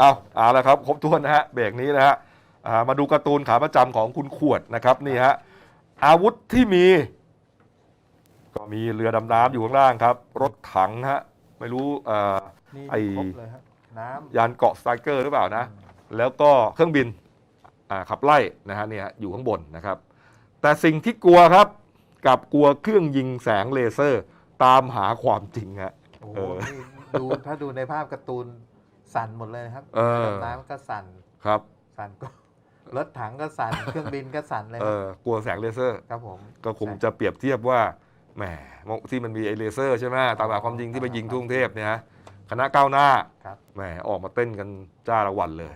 เอาเอาละครับครบถ้วนนะฮะเบรกนี้นะฮะอ่ามาดูการ์ตูนขาประจำของคุณขวดนะครับนี่ฮะอาวุธที่มี ก็มีเรือดำน้ำอยู่ข้างล่างครับ รถถังฮะไม่รู้เอ่อนี่ไอ้ครบเลยฮะน้ำยานเกาะสไตรเกอร์หรือเปล่านะ แล้วก็เครื่องบินอ่าขับไล่นะฮะเนี่ยอยู่ข้างบนนะครับ แต่สิ่งที่กลัวครับกับกลัวเครื่องยิงแสงเลเซอร์ ตามหาความจริงฮะโอ้โหเออนี่ดูถ้าดูในภาพการ์ตูน สั่นหมดเลยนะครับเออดำน้ำก็สั่น ครับ สั่นก็ รถถังก็สั่น เครื่องบินก็สั่นเลยเออกลัวแสงเลเซอร์ ครับผมก็คงจะเปรียบเทียบว่าแหมที่มันมีไอเลเซอร์ใช่ไหมตามหลักความจริงที่ไปยิงทุ่งเทพเนี่ยฮะคณะก้าวหน้าครับ แหมออกมาเต้นกันจ้าละวันเลย